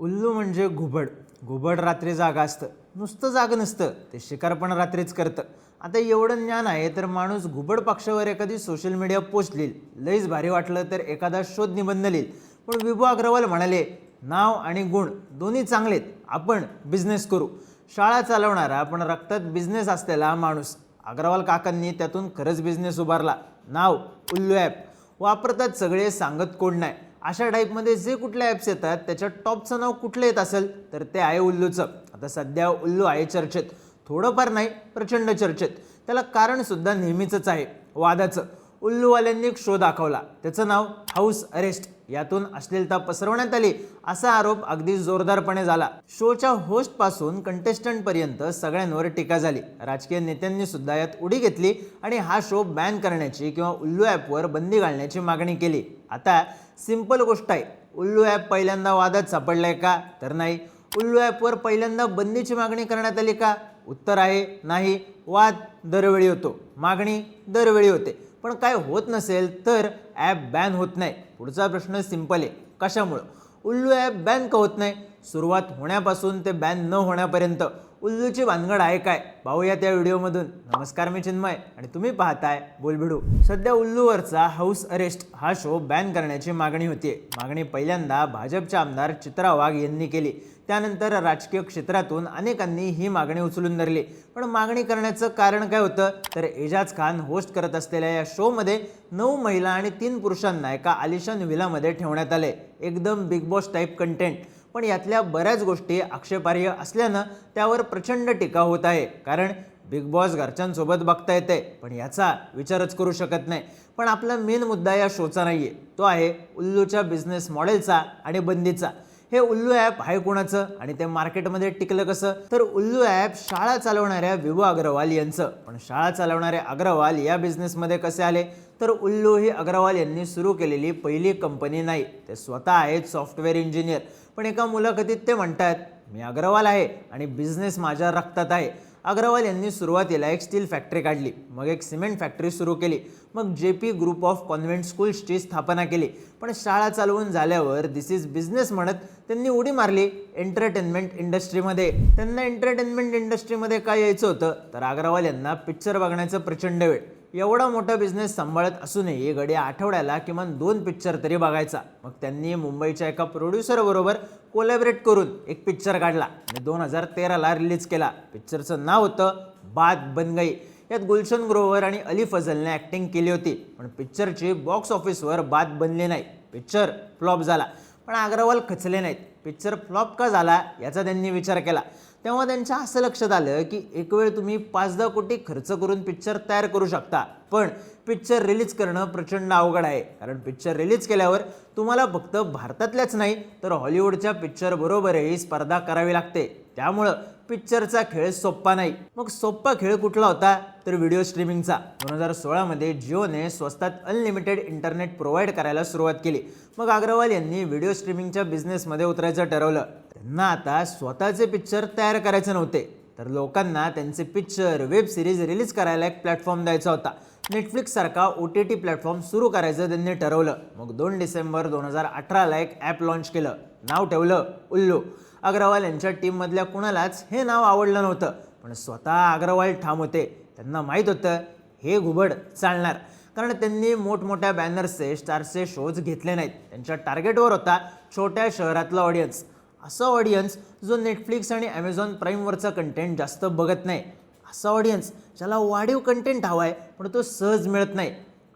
उल्लू म्हणजे घुबड. घुबड रात्री जागा असतं. नुसतं जागं नसतं. ते शिकार पण रात्रीच करतं. आता एवढं ज्ञान आहे तर माणूस घुबड पक्षावर एखादी सोशल मीडिया पोस्ट लिहिल. लईच भारी वाटलं तर एखादा शोध निबंध लिहिल. पण विभू अग्रवाल म्हणाले नाव आणि गुण दोन्ही चांगलेत. आपण बिझनेस करू. शाळा चालवणारा पण रक्तात बिझनेस असलेला माणूस. अग्रवाल काकांनी त्यातून खरंच बिझनेस उभारला. नाव उल्लू ॲप वापरतात सगळे सांगत कोण नाही. अशा टाईपमध्ये जे कुठल्या ॲप्स येतात त्याच्या टॉपचं नाव कुठलं येत असेल तर ते आहे उल्लूचं. आता सध्या उल्लू आहे चर्चेत. थोडंफार नाही प्रचंड चर्चेत. त्याला कारणसुद्धा नेहमीचंच आहे वादाचं. उल्लूवाल्यांनी एक शो दाखवला. त्याचं नाव हाऊस अरेस्ट यातून अश्लीलता पसरवण्यात आली. असा आरोप अगदी जोरदारपणे झाला. शोच्या होस्टपासून कंटेस्टंट पर्यंत सगळ्यांवर टीका झाली. राजकीय नेत्यांनी सुद्धा यात उडी घेतली आणि हा शो बॅन करण्याची किंवा उल्लू ॲपवर बंदी घालण्याची मागणी केली. आता सिंपल गोष्ट आहे. उल्लू ॲप पहिल्यांदा वादात सापडलाय का? तर नाही. उल्लू ॲपवर पहिल्यांदा बंदीची मागणी करण्यात आली का? उत्तर आहे नाही. वाद दरवेळी होतो. मागणी दरवेळी होते. पण काय होत नसेल तर ॲप बॅन होत नाही. पुढचा प्रश्न सिंपल आहे. कशामुळं? उल्लू ॲप बॅन का होत नाही? सुरुवात होण्यापासून ते बॅन न होण्यापर्यंत. उल्लूची भानगड आहे काय? पाहूया त्या व्हिडिओमधून. नमस्कार मी चिन्मय आणि तुम्ही पाहताय बोलबिडू. सध्या उल्लूवरचा हाऊस अरेस्ट हा शो बॅन करण्याची मागणी होती मागणी पहिल्यांदा भाजपच्या आमदार चित्रा वाघ यांनी केली. त्यानंतर राजकीय क्षेत्रातून अनेकांनी ही मागणी उचलून धरली. पण मागणी करण्याचं कारण काय होतं? तर एजाज खान होस्ट करत असलेल्या या शोमध्ये नऊ महिला आणि तीन पुरुषांना एका आलिशान विलामध्ये ठेवण्यात आले. एकदम बिग बॉस टाईप कंटेंट. पण यातल्या बऱ्याच गोष्टी आक्षेपार्ह असल्यानं त्यावर प्रचंड टीका होत आहे. कारण बिग बॉस घरच्यांसोबत बघता येते पण याचा विचारच करू शकत नाही. पण आपला मेन मुद्दा या शोचा नाही आहे तो आहे उल्लूच्या बिझनेस मॉडेलचा आणि बंदीचा. हे उल्लू ॲप आहे कोणाचं आणि ते मार्केटमध्ये टिकलं कसं? तर उल्लू ॲप शाळा चालवणाऱ्या विवो अग्रवाल यांचं. पण शाळा चालवणारे अग्रवाल या बिझनेसमध्ये कसे आले? तर उल्लू ही अग्रवाल यांनी सुरू केलेली पहिली कंपनी नाही ते स्वतः आहेत सॉफ्टवेअर इंजिनियर. पण एका मुलाखतीत ते म्हणतात मी अग्रवाल आहे आणि बिझनेस माझ्या रक्तात आहे. अग्रवाल यांनी सुरुवातीला एक स्टील फॅक्टरी काढली मग एक सिमेंट फॅक्टरी सुरू केली मग J P group of convent स्कूल्सची स्थापना केली. पण शाळा चालवून झाल्यावर दिस इज बिझनेस म्हणत त्यांनी उडी मारली एंटरटेनमेंट इंडस्ट्रीमध्ये. त्यांना एंटरटेनमेंट इंडस्ट्रीमध्ये काय यायचं होतं? तर अग्रवाल यांना पिक्चर बघण्याचं प्रचंड वेळ. एवढा मोठा बिझनेस सांभाळत असूनही गडी आठवड्याला किमान दोन पिक्चर तरी बघायचा. मग त्यांनी मुंबईच्या एका प्रोड्युसरबरोबर कोलॅबरेट करून एक पिक्चर काढला आणि दोन हजार तेराला रिलीज केला. पिक्चरचं नाव होतं बात बन गई. यात गुलशन ग्रोवर आणि अली फजलने ॲक्टिंग केली होती. पण पिक्चरची बॉक्स ऑफिसवर बात बनली नाही. पिक्चर फ्लॉप झाला. पण अग्रवाल खचले नाहीत. पिक्चर फ्लॉप का झाला याचा त्यांनी विचार केला. तेव्हा त्यांच्या असं लक्षात आलं की एक वेळ तुम्ही पाच दहा कोटी खर्च करून पिक्चर तयार करू शकता. पण पिक्चर रिलीज करणं प्रचंड अवघड आहे. कारण पिक्चर रिलीज केल्यावर तुम्हाला फक्त भारतातल्याच नाही तर हॉलिवूडच्या पिक्चरबरोबरही स्पर्धा करावी लागते. त्यामुळं पिक्चरचा खेळ सोप्पा नाही. मग सोप्पा खेळ कुठला होता? तर व्हिडिओ स्ट्रीमिंगचा दोन हजार सोळामध्ये जिओने स्वस्तात अनलिमिटेड इंटरनेट प्रोव्हाइड करायला सुरुवात केली. मग अग्रवाल यांनी व्हिडिओ स्ट्रीमिंगच्या बिझनेसमध्ये उतरायचं ठरवलं. त्यांना आता स्वतःचे पिक्चर तयार करायचे नव्हते. तर लोकांना त्यांचे पिक्चर वेब सिरीज रिलीज करायला एक प्लॅटफॉर्म द्यायचा होता. नेटफ्लिक्स सारखा ओ टी टी प्लॅटफॉर्म सुरू करायचं त्यांनी ठरवलं. मग दोन डिसेंबर दोन हजार अठराला एक ॲप लॉन्च केलं. नाव ठेवलं उल्लू. अग्रवाल यांच्या टीममधल्या कुणालाच हे नाव आवडलं नव्हतं. पण स्वतः अग्रवाल ठाम होते. त्यांना माहीत होतं हे घुबड चालणार. कारण त्यांनी मोठमोठ्या बॅनर्सचे स्टारचे शोज घेतले नाहीत. त्यांच्या टार्गेटवर होता छोट्या शहरातला ऑडियन्स असा ऑडियन्स जो नेटफ्लिक्स आणि ॲमेझॉन प्राईमवरचा कंटेंट जास्त बघत नाही. असा ऑडियन्स ज्याला वाढीव कंटेंट हवा आहे पण तो सहज मिळत नाही.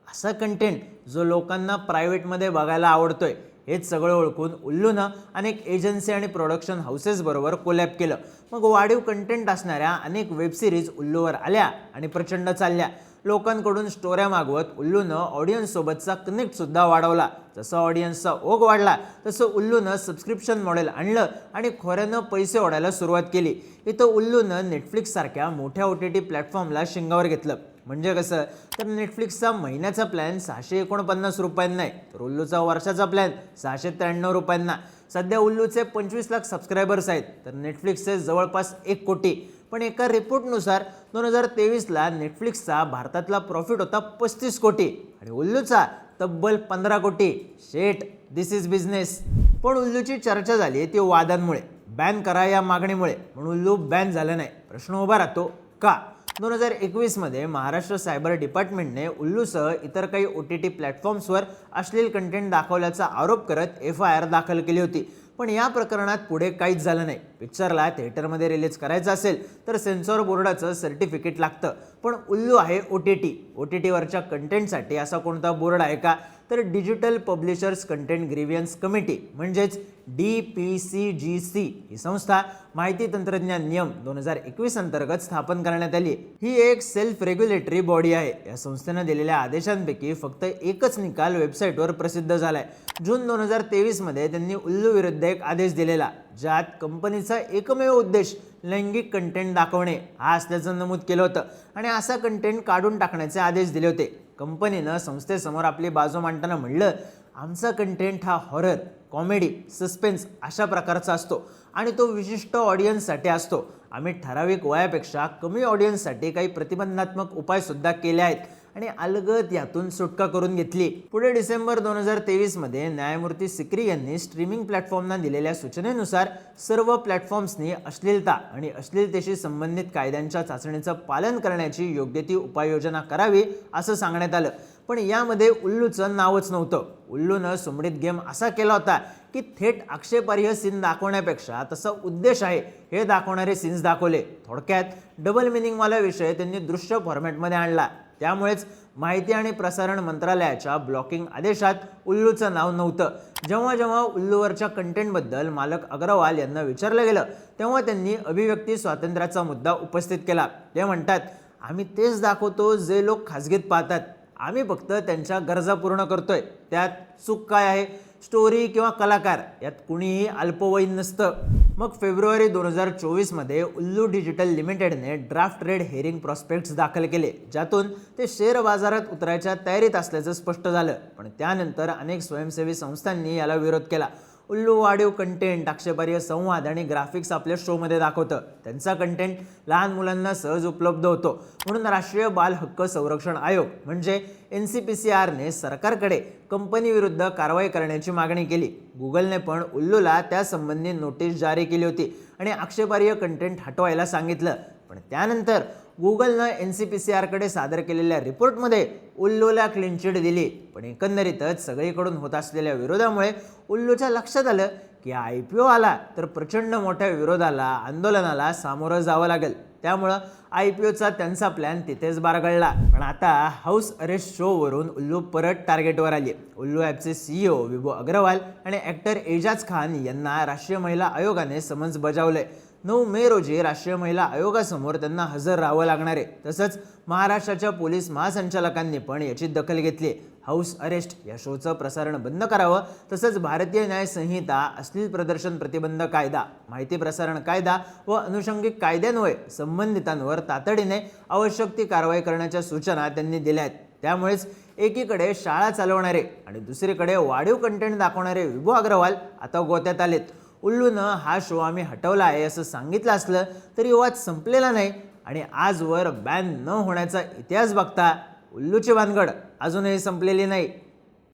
असा कंटेंट जो लोकांना प्रायव्हेटमध्ये बघायला आवडतो आहे हेच सगळं ओळखून उल्लूनं अनेक एजन्सी आणि प्रोडक्शन हाऊसेसबरोबर कोलॅब केलं. मग वाढीव कंटेंट असणाऱ्या अनेक वेबसिरीज उल्लूवर आल्या आणि प्रचंड चालल्या. लोकांकडून स्टोऱ्या मागवत उल्लूनं ऑडियन्ससोबतचा कनेक्टसुद्धा वाढवला. जसं ऑडियन्सचा ओघ वाढला तसं उल्लूनं सबस्क्रिप्शन मॉडेल आणलं आणि खोऱ्यानं पैसे ओढायला सुरुवात केली. इथं उल्लूनं नेटफ्लिक्ससारख्या मोठ्या ओ टी टी प्लॅटफॉर्मला शिंगावर घेतलं. म्हणजे कसं? तर नेटफ्लिक्सचा महिन्याचा प्लॅन सहाशे एकोणपन्नास रुपयांना आहे. तर उल्लूचा वर्षाचा प्लॅन सहाशे त्र्याण्णव रुपयांना. सध्या उल्लूचे पंचवीस लाख सबस्क्रायबर्स आहेत. तर नेटफ्लिक्सचे जवळपास एक कोटी. पण एका रिपोर्टनुसार दोन हजार तेवीसला नेटफ्लिक्सचा भारतातला प्रॉफिट होता पस्तीस कोटी आणि उल्लूचा तब्बल पंधरा कोटी. शेट दिस इज बिझनेस पण उल्लूची चर्चा झाली ती वादांमुळे बॅन करा या मागणीमुळे. म्हणून उल्लू बॅन झालं नाही. प्रश्न उभा राहतो का? दोन हजार एकवीसमध्ये महाराष्ट्र सायबर डिपार्टमेंटने उल्लूसह इतर काही ओ टी टी प्लॅटफॉर्म्सवर अश्लील कंटेंट दाखवल्याचा आरोप करत एफ आय आर दाखल केली होती. पण या प्रकरणात पुढे काहीच झालं नाही. पिक्चरला थिएटरमध्ये रिलीज करायचं असेल तर सेन्सॉर बोर्डाचं सर्टिफिकेट लागतं. पण उल्लू आहे O T T O T टीवरच्या कंटेंटसाठी असा कोणता बोर्ड आहे का? तर digital publishers content grievance committee म्हणजेच D P C G C ही संस्था माहिती तंत्रज्ञान नियम दोन हजार एकवीस अंतर्गत स्थापन करण्यात आली ही एक सेल्फ रेग्युलेटरी बॉडी आहे. या संस्थेनं दिलेल्या आदेशांपैकी फक्त एकच निकाल वेबसाईटवर प्रसिद्ध झाला आहे जून दोन हजार तेवीसमध्ये त्यांनी उल्लू विरुद्ध एक आदेश दिलेला ज्यात कंपनीचा एकमेव उद्देश लैंगिक कंटेंट दाखवणे हा असल्याचं नमूद केलं होतं. आणि असा कंटेंट काढून टाकण्याचे आदेश दिले होते. कंपनीनं संस्थेसमोर आपली बाजू मांडताना म्हणलं आमचा कंटेंट हा हॉरर कॉमेडी सस्पेन्स अशा प्रकारचा असतो आणि तो विशिष्ट ऑडियन्ससाठी असतो. आम्ही ठराविक वयापेक्षा कमी ऑडियन्ससाठी काही प्रतिबंधात्मक उपायसुद्धा केले आहेत. आणि अलगत यातून सुटका करून घेतली. पुढे डिसेंबर दोन हजार तेवीसमध्ये न्यायमूर्ती सिक्री यांनी स्ट्रीमिंग प्लॅटफॉर्मना दिलेल्या सूचनेनुसार सर्व प्लॅटफॉर्म्सनी अश्लीलता आणि अश्लीलतेशी संबंधित कायद्यांच्या चाचणीचं पालन करण्याची योग्य ती उपाययोजना करावी असं सांगण्यात आलं. पण यामध्ये उल्लूचं नावच नव्हतं. उल्लूनं सुमडीत गेम असा केला होता की थेट आक्षेपार्ह सीन दाखवण्यापेक्षा तसा उद्देश आहे हे दाखवणारे सीन्स दाखवले. थोडक्यात डबल मिनिंगवाला विषय त्यांनी दृश्य फॉर्मॅटमध्ये आणला. त्यामुळेच माहिती आणि प्रसारण मंत्रालयाच्या ब्लॉकिंग आदेशात उल्लूचं नाव नव्हतं. जेव्हा जेव्हा उल्लूवरच्या कंटेंटबद्दल मालक अग्रवाल यांना विचारलं गेलं तेव्हा त्यांनी अभिव्यक्ती स्वातंत्र्याचा मुद्दा उपस्थित केला. ते म्हणतात आम्ही तेच दाखवतो जे लोक खाजगीत पाहतात. आम्ही फक्त त्यांच्या गरजा पूर्ण करतोय. त्यात चूक काय आहे? स्टोरी किंवा कलाकार यात कुणीही अल्पवयीन नसतं. मग फेब्रुवारी दोन हजार चोवीसमध्ये उल्लू डिजिटल लिमिटेडने ड्राफ्ट रेड हेरिंग प्रॉस्पेक्ट्स दाखल केले ज्यातून ते शेअर बाजारात उतरायच्या तयारीत असल्याचं स्पष्ट झालं. पण त्यानंतर अनेक स्वयंसेवी संस्थांनी याला विरोध केला. उल्लू वाढीव कंटेंट आक्षेपार्ह संवाद आणि ग्राफिक्स आपल्या शोमध्ये दाखवतं. त्यांचा कंटेंट लहान मुलांना सहज उपलब्ध होतो. म्हणून राष्ट्रीय बाल हक्क संरक्षण आयोग म्हणजे एन सी पी सी आरने सरकारकडे कंपनीविरुद्ध कारवाई करण्याची मागणी केली. गुगलने पण उल्लूला त्यासंबंधी नोटीस जारी केली होती आणि आक्षेपार्ह कंटेंट हटवायला सांगितलं. पण त्यानंतर गुगलनं एन सी पी सी आरकडे सादर केलेल्या रिपोर्टमध्ये उल्लूला क्लीनचिट दिली. पण एकंदरीतच सगळीकडून होत असलेल्या विरोधामुळे उल्लूच्या लक्षात आलं की आय पी ओ आला तर प्रचंड मोठ्या विरोधाला आंदोलनाला सामोरं जावं लागेल. त्यामुळं आय पी ओचा त्यांचा प्लॅन तिथेच बारगळला. पण आता हाऊस अरेस्ट शोवरून उल्लू परत टार्गेटवर आली. उल्लू ॲपचे सीईओ विभू अग्रवाल आणि ॲक्टर एजाज खान यांना राष्ट्रीय महिला आयोगाने समन्स बजावलंय. नऊ मे रोजी राष्ट्रीय महिला आयोगासमोर त्यांना हजर राहावं लागणार आहे. तसंच महाराष्ट्राच्या पोलीस महासंचालकांनी पण याची दखल घेतली हाऊस अरेस्ट या शोचं प्रसारण बंद करावं. तसंच भारतीय न्याय संहिता अश्लील प्रदर्शन प्रतिबंध कायदा माहिती प्रसारण कायदा व अनुषंगिक कायद्यांमुळे संबंधितांवर तातडीने आवश्यक ती कारवाई करण्याच्या सूचना त्यांनी दिल्या आहेत. त्यामुळेच एकीकडे शाळा चालवणारे आणि दुसरीकडे वाढीव कंटेंट दाखवणारे विभू अग्रवाल आता गोत्यात आलेत. उल्लूनं हा शो आम्ही हटवला आहे असं सांगितलं असलं तरी वाद संपलेला नाही. आणि आजवर बॅन न होण्याचा इतिहास बघता उल्लूची भानगड अजूनही संपलेली नाही.